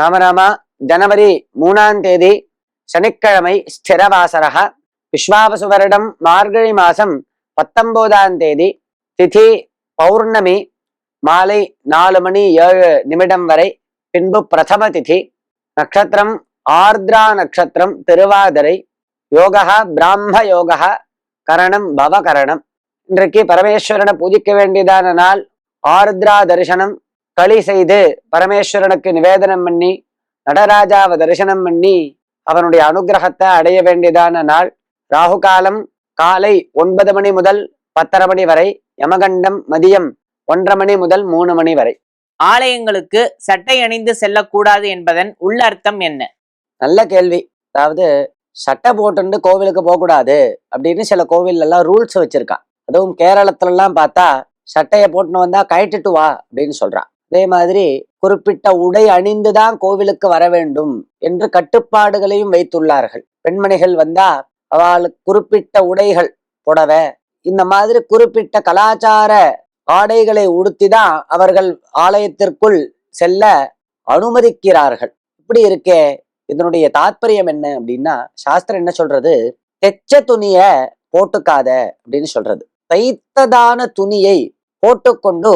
ராமராமா ஜனவரி மூணாம் தேதி சனிக்கிழமை ஸ்திரவாசரக விஸ்வாவசு வருடம் மார்கழி மாசம் பத்தொன்பதாம் தேதி திதி பௌர்ணமி மாலை நாலு மணி ஏழு நிமிடம் வரை பின்பு பிரதம திதி நட்சத்திரம் ஆர்திரா நட்சத்திரம் திருவாதிரை யோகா பிராம்ம யோகா கரணம் பவகரணம் இன்றைக்கு பரமேஸ்வரனை பூஜிக்க வேண்டியதான நாள் ஆர்திரா தரிசனம் களி செய்து பரமேஸ்வரனுக்கு நிவேதனம் பண்ணி நடராஜாவை தரிசனம் பண்ணி அவனுடைய அனுகிரகத்தை அடைய வேண்டியதான நாள். ராகு காலம் காலை ஒன்பது மணி முதல் பத்தரை மணி வரை யமகண்டம் மதியம் ஒன்றரை மணி முதல் மூணு மணி வரை. ஆலயங்களுக்கு சட்டை அணிந்து செல்லக்கூடாது என்பதன் உள்ளர்த்தம் என்ன? நல்ல கேள்வி. அதாவது சட்டை போட்டுண்டு கோவிலுக்கு போகக்கூடாது அப்படின்னு சில கோவில் எல்லாம் ரூல்ஸ் வச்சிருக்கா அதுவும் கேரளத்துல எல்லாம் பார்த்தா சட்டையை போட்டுன்னு வந்தா கழட்டிட்டு வா அப்படின்னு சொல்றான். அதே மாதிரி குறிப்பிட்ட உடை அணிந்துதான் கோவிலுக்கு வர வேண்டும் என்று கட்டுப்பாடுகளையும் வைத்துள்ளார்கள். பெண்மணிகள் வந்தா அவளுக்கு குறிப்பிட்ட உடைகள் புடவை இந்த மாதிரி குறிப்பிட்ட கலாச்சார ஆடைகளை உடுத்திதான் அவர்கள் ஆலயத்திற்குள் செல்ல அனுமதிக்கிறார்கள். இப்படி இருக்கே இதனுடைய தாத்பரியம் என்ன அப்படின்னா சாஸ்திரம் என்ன சொல்றது? தெச்ச துணிய போட்டுக்காத அப்படின்னு சொல்றது. தைத்ததான துணியை போட்டுக்கொண்டு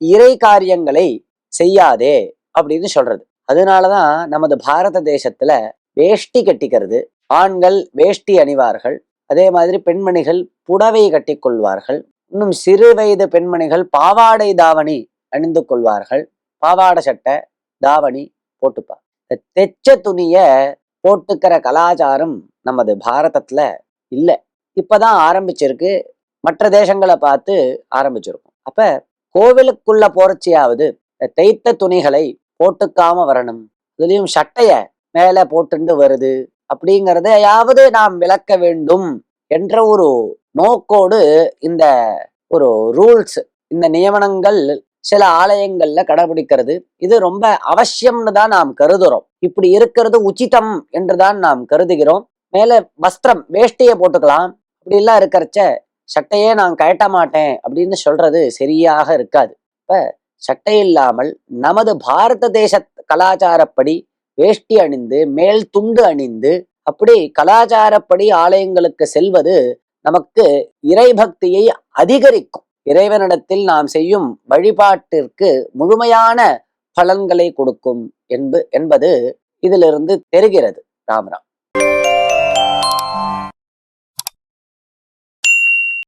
இறை காரியங்களை செய்யாதே அப்படின்னு சொல்றது. அதனாலதான் நமது பாரத தேசத்துல வேஷ்டி கட்டிக்கிறது. ஆண்கள் வேஷ்டி அணிவார்கள். அதே மாதிரி பெண்மணிகள் புடவை கட்டிக்கொள்வார்கள் இன்னும் சிறு வயது பெண்மணிகள் பாவாடை தாவணி அணிந்து கொள்வார்கள். பாவாடை சட்டை தாவணி போட்டுப்பா தெச்ச துணிய போட்டுக்கிற கலாச்சாரம் நமது பாரதத்துல இல்லை. இப்பதான் ஆரம்பிச்சிருக்கு. மற்ற தேசங்களை பார்த்து ஆரம்பிச்சிருக்கும். அப்ப கோவிலுக்குள்ள போறச்சியாவது தைத்த துணிகளை போட்டுக்காம வரணும். இதுலயும் சட்டைய மேல போட்டுண்டு வருது. அப்படிங்கிறதையாவது நாம் விளக்க வேண்டும் என்ற ஒரு நோக்கோடு இந்த ஒரு ரூல்ஸ் இந்த நியமனங்கள் சில ஆலயங்கள்ல கடைபிடிக்கிறது. இது ரொம்ப அவசியம்னு தான் நாம் கருதுறோம். இப்படி இருக்கிறது உச்சிதம் என்றுதான் நாம் கருதுகிறோம். மேல வஸ்திரம் வேஷ்டியை போட்டுக்கலாம். இப்படி எல்லாம் இருக்கிறச்ச சட்டையே நான் கழட்ட மாட்டேன் அப்படின்னு சொல்றது சரியாக இருக்காது. இப்ப சட்டை இல்லாமல் நமது பாரத தேச கலாச்சாரப்படி வேஷ்டி அணிந்து மேல் துண்டு அணிந்து அப்படி கலாச்சாரப்படி ஆலயங்களுக்கு செல்வது நமக்கு இறைபக்தியை அதிகரிக்கும். இறைவனிடத்தில் நாம் செய்யும் வழிபாட்டிற்கு முழுமையான பலன்களை கொடுக்கும் என்பது என்பது இதிலிருந்து தெரிகிறது. ராமராம்.